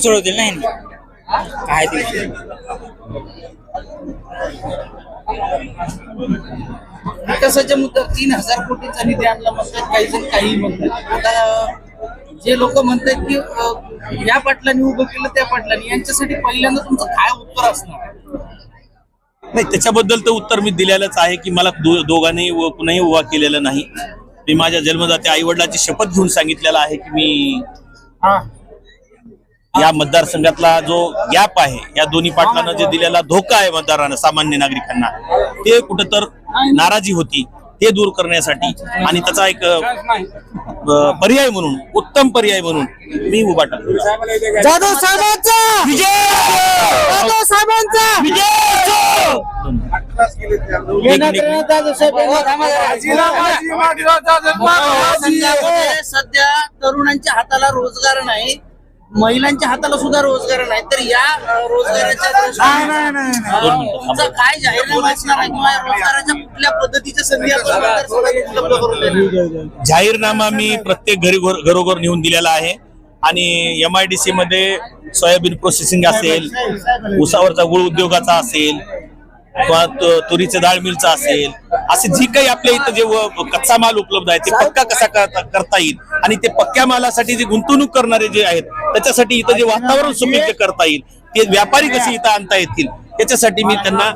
सोडवतील नाही काय ते? विकासाच्या मुद्द्यावर तीन हजार कोटीचा निधी आणला म्हणतात काही जण काही म्हणतात. आता जे लोक म्हणतात की या पाटलांनी उभं केलं त्या पाटलांनी यांच्यासाठी पहिल्यांदा तुमचं काय उत्तर असणार? नाही त्याच्याबद्दल तर उत्तर मी दिलेलंच आहे की मला दोघांनी व कुणाही उभा केलेला नाही. मी माझ्या जन्मदात्या आई वडिलांची शपथ घेऊन सांगितलेलं आहे की मी या मतदारसंघातला जो गॅप आहे या दोन्ही पाटलांना जे दिलेला धोका आहे मतदारांना सामान्य नागरिकांना ते कुठं तर नाराजी होती ते दूर करण्यासाठी. आणि त्याचा एक पर्याय म्हणून उत्तम पर्याय म्हणून मी उभा टाकतो जाधव साहेबांचा! विजय! जाधव साहेबांचा! समाजामध्ये सध्या तरुणांच्या हाताला रोजगार नाही. महिलांच्या हाताला सुद्धा रोजगार नाही तर या रोजगाराच्या दृष्टीने अ, तुमचा काय जाहीरनामा असणार आहे किंवा या रोजगाराच्या कुठल्या पद्धतीच्या संधी आपण मतदारसंघात उपलब्ध करून देणार जाहीरनामा मी प्रत्येक घरी घरो- घरोघर नेऊन दिलेला आहे. आणि एम आय डी सी मध्ये सोयाबीन प्रोसेसिंग असेल उसावरचा गुळ उद्योगाचा असेल किंवा तु- तुरीचं डाळ मिलचा असेल असे जी काही आपल्या इथं जे व- कच्चा माल उपलब्ध आहे ते पक्का कसा करता करता येईल? आणि ते पक्क्या मालासाठी जे गुंतवणूक करणारे जे आहेत त्याच्यासाठी इथं जे वातावरण सुपीक करता येईल ते व्यापारी कसे इथं आणता येतील त्याच्यासाठी मी त्यांना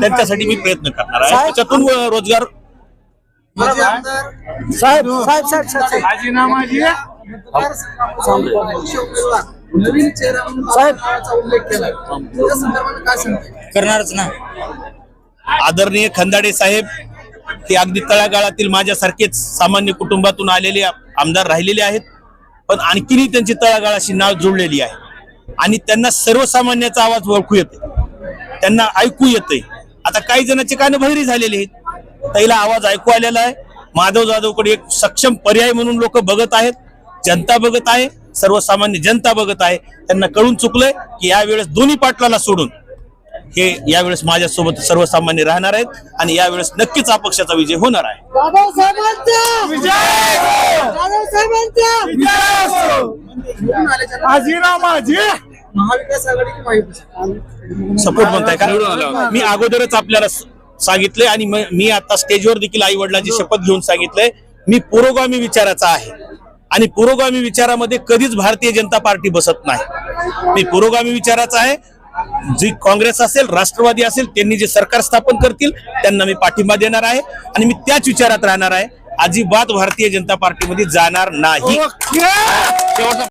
त्यांच्यासाठी मी प्रयत्न करणार आहे. त्याच्यातून रोजगार साहेब राजीनामा नवीन चेहरा उल्लेख केला करणारच ना. आदरणीय खंदाडे साहेब ते अगदी तळागाळातील माझ्यासारखेच सामान्य कुटुंबातून आलेले आमदार राहिलेले आहेत. पण आणखीनही त्यांची तळागाळाशी नाव जोडलेली आहे. आणि त्यांना सर्वसामान्याचा आवाज ओळखू येते त्यांना ऐकू येते आता काही जणांचे कान बहिरी झालेले आहेत. त्याला आवाज ऐकू आलेला आहे. माधव जाधवकडे एक सक्षम पर्याय म्हणून लोक बघत आहेत. जनता बघत आहे. सर्वसामान्य जनता बघत आहे. त्यांना कळून चुकलंय की यावेळेस दोन्ही पाटलाला सोडून हे यावेळेस माझ्यासोबत सर्वसामान्य राहणार आहेत आणि यावेळेस नक्कीच अपक्षाचा विजय होणार आहे. सपोर्ट म्हणताय का? मी अगोदरच आपल्याला स- सांगितलंय आणि म- मी आता स्टेजवर देखील आई वडिलांची शपथ घेऊन सांगितलंय. मी पुरोगामी विचाराचा आहे. आणि पुरोगामी विचारामध्ये कधीच भारतीय जनता पार्टी बसत नाही. मी पुरोगामी विचाराचा आहे. जी काँग्रेस असेल राष्ट्रवादी असेल त्यांनी जे सरकार स्थापन करतील त्यांना मी पाठिंबा देणार आहे आणि मी त्याच विचारात राहणार आहे. अजिबात भारतीय जनता पार्टीमध्ये जाणार नाही.